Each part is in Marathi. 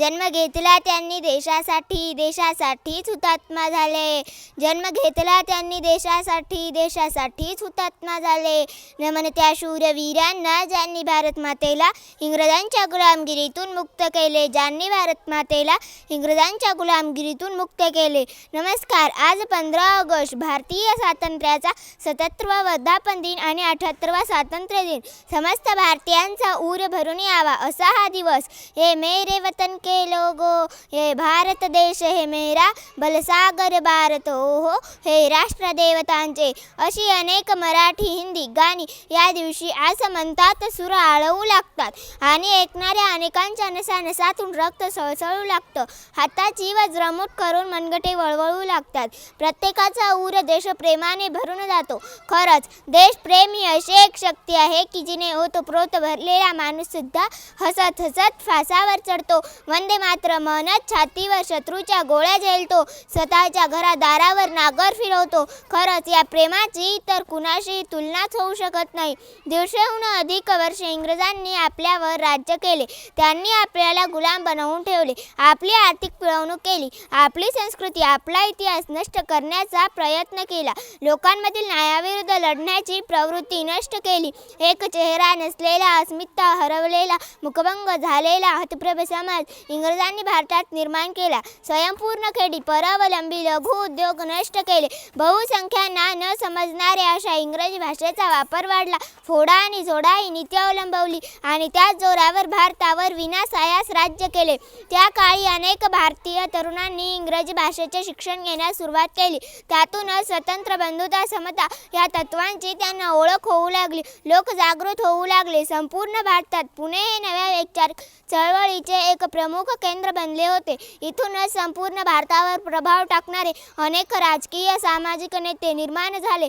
जन्म घेतला त्यांनी देशासाठी देशासाठीच हुतात्मा झाले. जन्म घेतला त्यांनी देशासाठी देशासाठीच हुतात्मा झाले. नमन त्या शूरवीरांना ज्यांनी भारत मातेला इंग्रजांच्या गुलामगिरीतून मुक्त केले ज्यांनी भारत मातेला इंग्रजांच्या गुलामगिरीतून मुक्त केले. नमस्कार आज पंधरा ऑगस्ट भारतीय स्वातंत्र्याचा सततवा वर्धापन दिन आणि अठ्याहत्तरवा स्वातंत्र्य दिन. समस्त भारतीयांचा ऊर भरून यावा असा हा दिवस. हे मेरे वतन के के लोगो हे भारत देश हे मेरा बलसागर भारत हो हे राष्ट्र देवतांचे अशी अनेक मराठी हिंदी गाणी या दिवशी आज म्हणतात सुर आळवू लागतात आणि ऐकणाऱ्या अनेकांच्या नसानसातून रक्त सळसळू लागतं. हाताची व द्रमुट करून मनगटे वळवळू लागतात. प्रत्येकाचा ऊर देशप्रेमाने भरून जातो. खरंच देशप्रेम ही अशी एक शक्ती आहे की जिने ओतप्रोत भरलेला माणूससुद्धा हसत हसत फासावर चढतो. व वंदे मात्र म्हणत छातीवर शत्रूच्या गोळ्या झेलतो स्वतःच्या घरा दारावर नागर फिरवतो. खरंच या प्रेमाची तर कुणाशी तुलनाच होऊ शकत नाही. दीडशेहून अधिक वर्षे इंग्रजांनी आपल्यावर राज्य केले. त्यांनी आपल्याला गुलाम बनवून ठेवले. आपली आर्थिक पिळवणूक केली. आपली संस्कृती आपला इतिहास नष्ट करण्याचा प्रयत्न केला. लोकांमधील न्यायाविरुद्ध लढण्याची प्रवृत्ती नष्ट केली. एक चेहरा नसलेला अस्मिता हरवलेला मुखभंग झालेला हतप्रभ समाज इंग्रजांनी भारतात निर्माण केला. स्वयंपूर्ण खेडी परावलंबी लघु उद्योग नष्ट केले. बहुसंख्यांना न समजणाऱ्या अशा इंग्रजी भाषेचा वापर वाढला. फोडा आणि जोडा ही नीती अवलंबवली आणि त्याच जोरावर भारतावर विनासायास राज्य केले. त्या काळी अनेक भारतीय तरुणांनी इंग्रजी भाषेचे शिक्षण घेण्यास सुरुवात केली. त्यातूनच स्वतंत्र बंधुता समता या तत्वांची त्यांना ओळख होऊ लागली. लोक जागृत होऊ लागले. संपूर्ण भारतात पुणे हे नव्या वैचारिक चळवळीचे एक प्रमुख केंद्र बनले होते. इथूनच संपूर्ण भारतावर प्रभाव टाकणारे अनेक राजकीय सामाजिक नेते निर्माण झाले.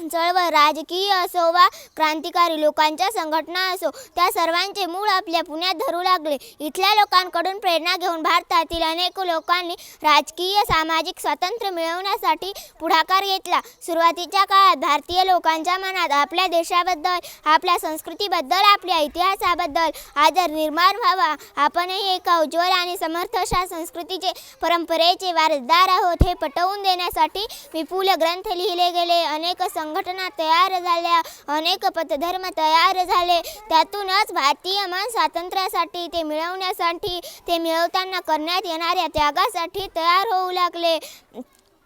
चळवळ राजकीय असो वा क्रांतिकारी लोकांच्या संघटना असो त्या सर्वांचे मूळ आपल्या पुण्यात धरू लागले. इथल्या लोकांकडून प्रेरणा घेऊन भारतातील अनेक लोकांनी राजकीय सामाजिक स्वातंत्र्य मिळवण्यासाठी पुढाकार घेतला. सुरुवातीच्या काळात भारतीय लोकांच्या मनात आपल्या देशाबद्दल आपल्या संस्कृतीबद्दल आपल्या इतिहासाबद्दल आदर निर्माण व्हावा. आपणही एका उज्ज्वल आणि समर्थ अशा संस्कृतीचे परंपरेचे वारसदार आहोत हे पटवून देण्यासाठी विपुल ग्रंथ लिहिले गेले. अनेक संघटना तयार झाल्या. अनेक पथधर्म तयार झाले. त्यातूनच भारतीय मन स्वातंत्र्यासाठी ते मिळवण्यासाठी ते मिळवताना करण्यात येणाऱ्या त्यागासाठी तयार होऊ लागले.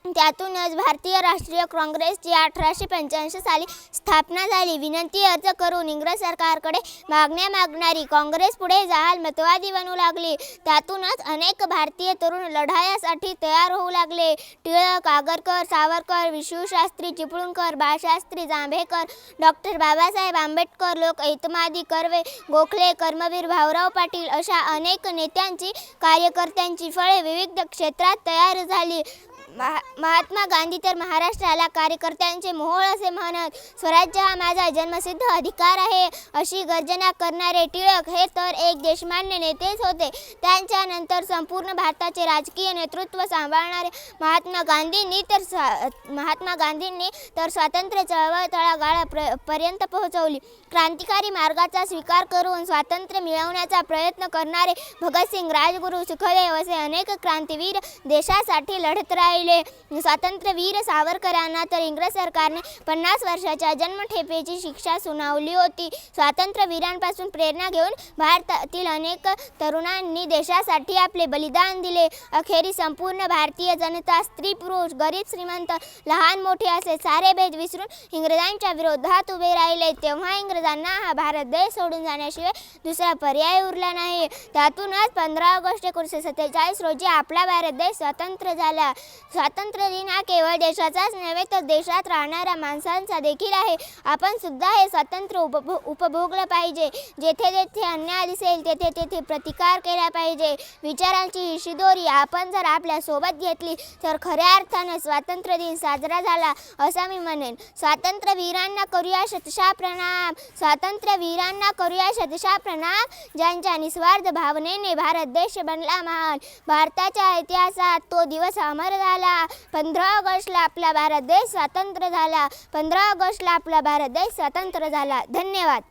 त्यातूनच भारतीय राष्ट्रीय काँग्रेसची अठराशे पंच्याऐंशी साली स्थापना झाली. विनंती अर्ज करून इंग्रज सरकारकडे मागण्या मागणारी काँग्रेस पुढे जहाल मतवादी बनू लागली. त्यातूनच अनेक भारतीय तरुण लढायासाठी तयार होऊ लागले. टिळक आगरकर सावरकर विष्णूशास्त्री चिपळूणकर बाळशास्त्री जांभेकर डॉक्टर बाबासाहेब आंबेडकर लोक ऐतमादी कर्वे गोखले कर्मवीर भाऊराव पाटील अशा अनेक नेत्यांची कार्यकर्त्यांची फळे विविध क्षेत्रात तयार झाली. महा महात्मा गांधी तर महाराष्ट्राला कार्यकर्त्यांचे मोहोळ असे म्हणत स्वराज्य हा माझा जन्मसिद्ध अधिकार आहे अशी गर्जना करणारे टिळक हे तर एक देशमान्य नेतेच होते. त्यांच्यानंतर संपूर्ण भारताचे राजकीय नेतृत्व सांभाळणारे महात्मा गांधींनी तर स्वा महात्मा गांधींनी तर स्वातंत्र्य चळवळ तळागाळा प्र पर्यंत पोहोचवली. क्रांतिकारी मार्गाचा स्वीकार करून स्वातंत्र्य मिळवण्याचा प्रयत्न करणारे भगतसिंग राजगुरू सुखदेव असे अनेक क्रांतीवीर देशासाठी लढत राहिले. पहिले स्वातंत्र्यवीर सावरकरांना तर इंग्रज सरकारने पन्नास वर्षाच्या जन्मठेपेची शिक्षा सुनावली होती. स्वातंत्र्यवीरांपासून प्रेरणा घेऊन भारतातील अनेक तरुणांनी देशासाठी आपले बलिदान दिले. अखेरी संपूर्ण भारतीय जनता स्त्री पुरुष गरीब श्रीमंत लहान मोठे असे सारे भेद विसरून इंग्रजांच्या विरोधात उभे राहिले. तेव्हा इंग्रजांना हा भारत देश सोडून जाण्याशिवाय दुसरा पर्याय उरला नाही. त्यातूनच पंधरा ऑगस्ट एकोणीसशे सत्तेचाळीस रोजी आपला भारत देश स्वतंत्र झाला. स्वातंत्र्य दिन हा केवळ देशाचाच नव्हे तर देशात राहणाऱ्या माणसांचा देखील आहे. आपण सुद्धा हे स्वातंत्र्य उपभो उपभोगलं पाहिजे. जेथे जेथे अन्याय दिसेल तेथे तेथे प्रतिकार केला पाहिजे. विचारांची ही शिदोरी आपण जर आपल्यासोबत घेतली तर खऱ्या अर्थाने स्वातंत्र्य दिन साजरा झाला असं मी म्हणेन. स्वातंत्र्यवीरांना करूया शतशा प्रणाम. स्वातंत्र्यवीरांना करूया शतशा प्रणाम. ज्यांच्या निस्वार्थ भावनेने भारत देश बनला महान. भारताच्या इतिहासात तो दिवस अमर झाला. पंधरा ऑगस्टला आपला भारत देश स्वतंत्र झाला. पंधरा ऑगस्टला आपला भारत देश स्वतंत्र झाला. धन्यवाद.